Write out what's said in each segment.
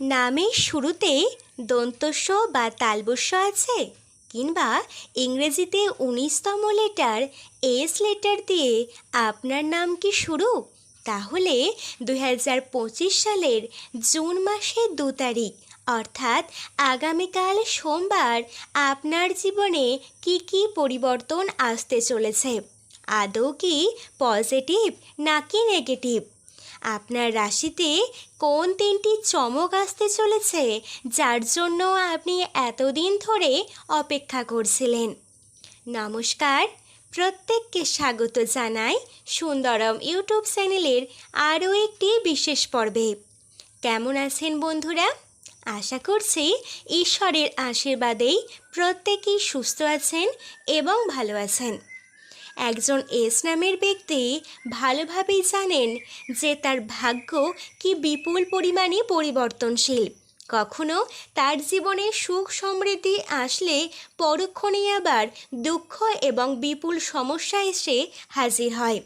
নামের শুরুতে দন্তস্ব বা তালবস্য আছে, কিংবা ইংরেজিতে উনিশতম লেটার, এস লেটার দিয়ে আপনার নাম কি শুরু? তাহলে দুই হাজার পঁচিশ সালের জুন মাসের দু তারিখ, অর্থাৎ আগামীকাল সোমবার আপনার জীবনে কি কি পরিবর্তন আসতে চলেছে? আদৌ কি পজিটিভ নাকি নেগেটিভ? আপনার রাশিতে কোন তিনটি চমক আসতে চলেছে, যার জন্য আপনি এতদিন ধরে অপেক্ষা করছিলেন? নমস্কার, প্রত্যেককে স্বাগত জানাই সুন্দরম ইউটিউব চ্যানেলের আরও একটি বিশেষ পর্বে। কেমন আছেন বন্ধুরা? আশা করছি ঈশ্বরের আশীর্বাদেই প্রত্যেকেই সুস্থ আছেন এবং ভালো আছেন। একজন এস নামের ব্যক্তি ভালোভাবেই জানেন যে তার ভাগ্য কি বিপুল পরিমাণে পরিবর্তনশীল। কখনো তার জীবনে সুখ সমৃদ্ধি আসলে পরক্ষণেই আবার দুঃখ এবং বিপুল সমস্যা এসে হাজির হয়।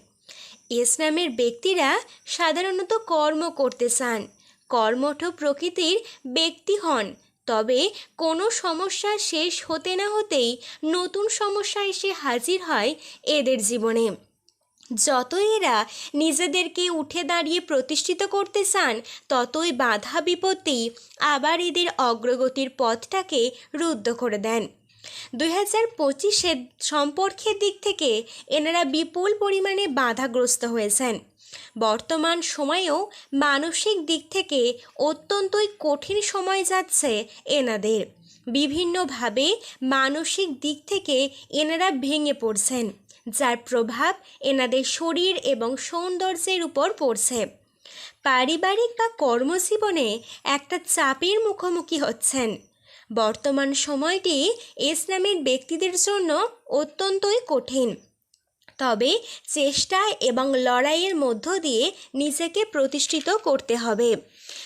এস নামের ব্যক্তিরা সাধারণত কর্ম করতে চান। কর্মঠ প্রকৃতির ব্যক্তি হন তবে কোনো সমস্যা শেষ হতে না হতেই নতুন সমস্যা এসে হাজির হয় এদের জীবনে। যতই এরা নিজেদেরকে উঠে দাঁড়িয়ে প্রতিষ্ঠিত করতে চান, ততই বাধা বিপত্তি আবার এদের অগ্রগতির পথটাকে রুদ্ধ করে দেন। দুই হাজার পঁচিশের সম্পর্কের দিক থেকে এনারা বিপুল পরিমাণে বাধাগ্রস্ত হয়েছেন। বর্তমান সময়েও মানসিক দিক থেকে অত্যন্তই কঠিন সময় যাচ্ছে এনাদের। বিভিন্নভাবে মানসিক দিক থেকে এনারা ভেঙে পড়ছেন, যার প্রভাব এনাদের শরীর এবং সৌন্দর্যের উপর পড়ছে। পারিবারিক বা কর্মজীবনে একটা চাপের মুখোমুখি হচ্ছেন। বর্তমান সময়টি ইসলামের ব্যক্তিদের জন্য অত্যন্তই কঠিন। তবে চেষ্টা এবং লড়াইয়ের মধ্য দিয়ে নিজেকে প্রতিষ্ঠিত করতে হবে।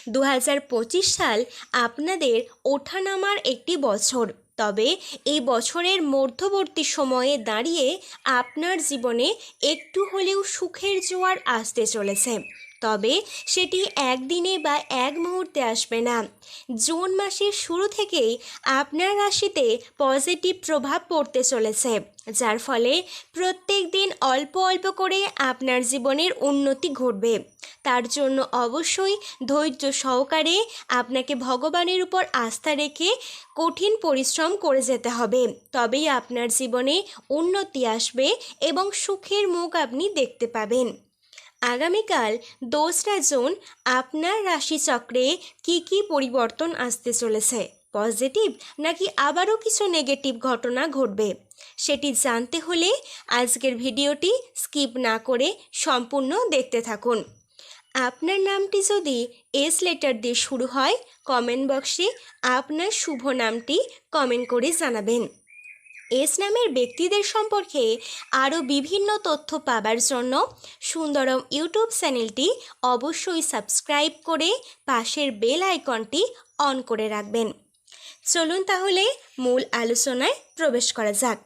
দু হাজার পঁচিশ সাল আপনাদের ওঠানামার একটি বছর। তবে এই বছরের মধ্যবর্তী সময়ে দাঁড়িয়ে আপনার জীবনে একটু হলেও সুখের জোয়ার আসতে চলেছে। তবে সেটি একদিনে বা এক মুহূর্তে আসবে না। জুন মাসের শুরু থেকেই আপনার রাশিতে পজিটিভ প্রভাব পড়তে চলেছে, যার ফলে প্রত্যেক দিন অল্প অল্প করে আপনার জীবনের উন্নতি ঘটবে। তার জন্য অবশ্যই ধৈর্য সহকারে আপনাকে ভগবানের উপর আস্থা রেখে কঠিন পরিশ্রম করে যেতে হবে। তবেই আপনার জীবনে উন্নতি আসবে এবং সুখের মুখ আপনি দেখতে পাবেন। আগামীকাল দোসরা জুন আপনার রাশিচক্রে কি কি পরিবর্তন আসতে চলেছে? পজিটিভ নাকি আবারও কিছু নেগেটিভ ঘটনা ঘটবে? সেটি জানতে হলে আজকের ভিডিওটি স্কিপ না করে সম্পূর্ণ দেখতে থাকুন। আপনার নামটি যদি এস লেটার দিয়ে শুরু হয়, কমেন্ট বক্সে আপনার শুভ নামটি কমেন্ট করে জানাবেন। এস নামের ব্যক্তিদের সম্পর্কে আরও বিভিন্ন তথ্য পাবার জন্য সুন্দরম ইউটিউব চ্যানেলটি অবশ্যই সাবস্ক্রাইব করে পাশের বেল আইকনটি অন করে রাখবেন। চলুন তাহলে মূল আলোচনায় প্রবেশ করা যাক।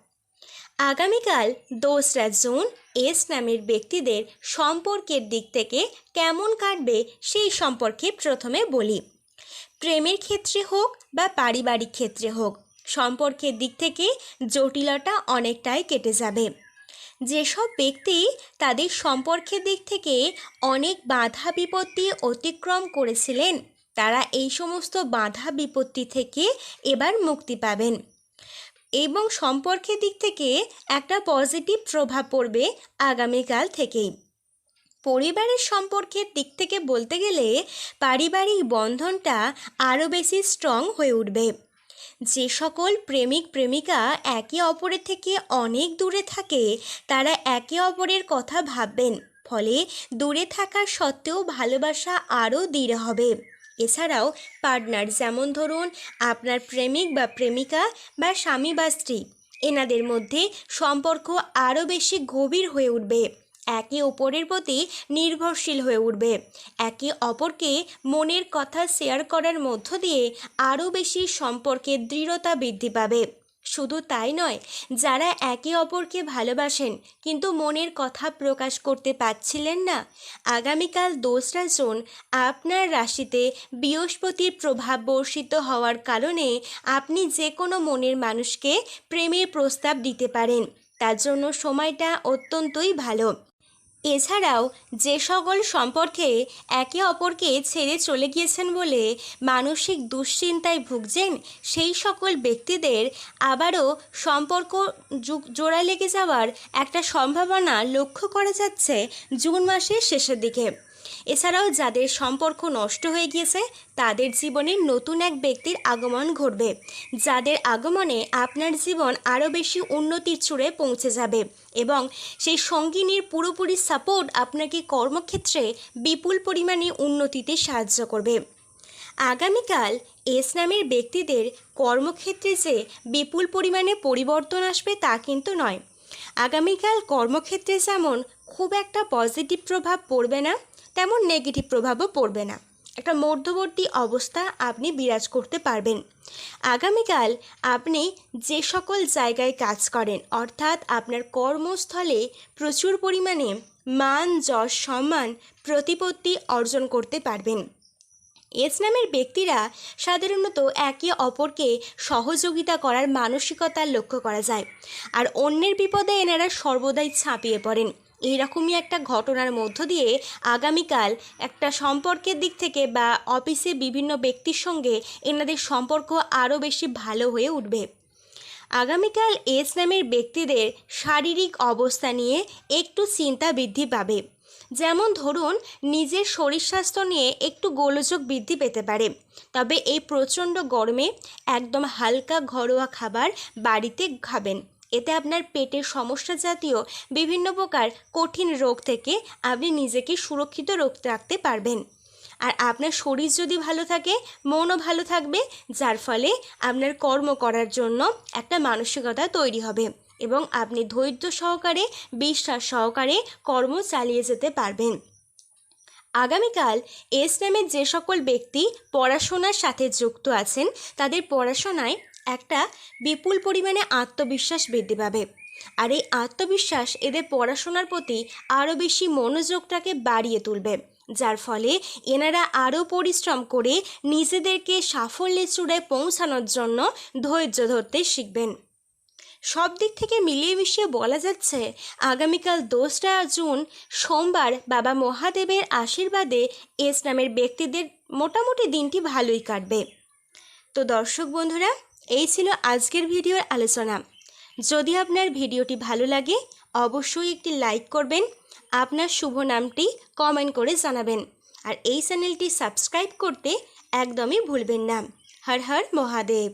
আগামীকাল দোসরা জুন এস নামের ব্যক্তিদের সম্পর্কের দিক থেকে কেমন কাটবে সেই সম্পর্কে প্রথমে বলি। প্রেমের ক্ষেত্রে হোক বা পারিবারিক ক্ষেত্রে হোক সম্পর্কের দিক থেকে জটিলতা অনেকটাই কেটে যাবে। যেসব ব্যক্তি তাদের সম্পর্কের দিক থেকে অনেক বাধা বিপত্তি অতিক্রম করেছিলেন, তারা এই সমস্ত বাধা বিপত্তি থেকে এবার মুক্তি পাবেন। এবং সম্পর্কের দিক থেকে একটা পজিটিভ প্রভাব পড়বে আগামীকাল থেকেই। পরিবারের সম্পর্কের দিক থেকে বলতে গেলে পারিবারিক বন্ধনটা আরও বেশি স্ট্রং হয়ে উঠবে। যে সকল প্রেমিক প্রেমিকা একে অপরের থেকে অনেক দূরে থাকে, তারা একে অপরের কথা ভাববেন। ফলে দূরে থাকা সত্ত্বেও ভালোবাসা আরও দৃঢ় হবে। এছাড়াও পার্টনার যেমন ধরুন, আপনার প্রেমিক বা প্রেমিকা বা স্বামী বা স্ত্রী, এনাদের মধ্যে সম্পর্ক আরও বেশি গভীর হয়ে উঠবে। একে অপরের প্রতি নির্ভরশীল হয়ে উঠবে। একে অপরকে মনের কথা শেয়ার করার মধ্য দিয়ে আরও বেশি সম্পর্কের দৃঢ়তা বৃদ্ধি পাবে। শুধু তাই নয়, যারা একে অপরকে ভালোবাসেন কিন্তু মনের কথা প্রকাশ করতে পারছিলেন না, আগামীকাল দোসরা জুন আপনার রাশিতে বৃহস্পতির প্রভাব বর্ষিত হওয়ার কারণে আপনি যে কোনো মনের মানুষকে প্রেমের প্রস্তাব দিতে পারেন। তার জন্য সময়টা অত্যন্তই ভালো। এছাড়াও যে সকল সম্পর্কে একে অপরকে ছেড়ে চলে গিয়েছেন বলে মানসিক দুশ্চিন্তায় ভুগছেন, সেই সকল ব্যক্তিদের আবারও সম্পর্ক জোড়া লেগে যাওয়ার একটা সম্ভাবনা লক্ষ্য করা যাচ্ছে জুন মাসের শেষের দিকে। এছাড়াও যাদের সম্পর্ক নষ্ট হয়ে গিয়েছে, তাদের জীবনে নতুন এক ব্যক্তির আগমন ঘটবে। যাদের আগমনে আপনার জীবন আরও বেশি উন্নতির চূড়ে পৌঁছে যাবে এবং সেই সঙ্গিনীর পুরোপুরি সাপোর্ট আপনাকে কর্মক্ষেত্রে বিপুল পরিমাণে উন্নতিতে সাহায্য করবে। আগামীকাল এস নামের ব্যক্তিদের কর্মক্ষেত্রে যে বিপুল পরিমাণে পরিবর্তন আসবে তা কিন্তু নয়। আগামীকাল কর্মক্ষেত্রে যেমন খুব একটা পজিটিভ প্রভাব পড়বে না তেমন নেগেটিভ প্রভাবও পড়বে না। একটা মধ্যবর্তী অবস্থা আপনি বিরাজ করতে পারবেন। আগামীকাল আপনি যে সকল জায়গায় কাজ করেন, অর্থাৎ আপনার কর্মস্থলে প্রচুর পরিমাণে মান, যশ, সম্মান, প্রতিপত্তি অর্জন করতে পারবেন। এস নামের ব্যক্তিরা সাধারণত একে অপরকে সহযোগিতা করার মানসিকতা লক্ষ্য করা যায়। আর অন্যের বিপদে এনারা সর্বদাই ছাপিয়ে পড়েন। এইরকমই একটা ঘটনার মধ্য দিয়ে আগামীকাল একটা সম্পর্কের দিক থেকে বা অফিসে বিভিন্ন ব্যক্তির সঙ্গে এনাদের সম্পর্ক আরও বেশি ভালো হয়ে উঠবে। আগামীকাল এস নামের ব্যক্তিদের শারীরিক অবস্থা নিয়ে একটু চিন্তা বৃদ্ধি পাবে। যেমন ধরুন, নিজের শরীর স্বাস্থ্য নিয়ে একটু গোলযোগ বৃদ্ধি পেতে পারে। তবে এই প্রচণ্ড গরমে একদম হালকা ঘরোয়া খাবার বাড়িতে খাবেন। এতে আপনার পেটের সমস্যা জাতীয় বিভিন্ন প্রকার কঠিন রোগ থেকে আপনি নিজেকে সুরক্ষিত রাখতে পারবেন। আর আপনার শরীর যদি ভালো থাকে, মনও ভালো থাকবে, যার ফলে আপনার কর্ম করার জন্য একটা মানসিকতা তৈরি হবে এবং আপনি ধৈর্য সহকারে, বিশ্বাস সহকারে কর্ম চালিয়ে যেতে পারবেন। আগামীকাল এস নামের যে সকল ব্যক্তি পড়াশোনার সাথে যুক্ত আছেন, তাদের পড়াশোনায় একটা বিপুল পরিমাণে আত্মবিশ্বাস বৃদ্ধি পাবে। আর এই আত্মবিশ্বাস এদের পড়াশোনার প্রতি আরও বেশি মনোযোগটাকে বাড়িয়ে তুলবে। যার ফলে এনারা আরও পরিশ্রম করে নিজেদেরকে সাফল্যের চূড়ায় পৌঁছানোর জন্য ধৈর্য ধরতে শিখবেন। সব দিক থেকে মিলিয়ে মিশিয়ে বলা যাচ্ছে, আগামীকাল দোসরা জুন, সোমবার বাবা মহাদেবের আশীর্বাদে এস নামের ব্যক্তিদের মোটামুটি দিনটি ভালোই কাটবে। তো দর্শক বন্ধুরা এই ছিল আজকের ভিডিওর আলোচনা। যদি আপনার ভিডিওটি ভালো লাগে, অবশ্যই একটি লাইক করবেন। আপনার শুভ নামটি কমেন্ট করে জানাবেন। আর এই চ্যানেলটি সাবস্ক্রাইব করতে একদমই ভুলবেন না। হর হর মহাদেব।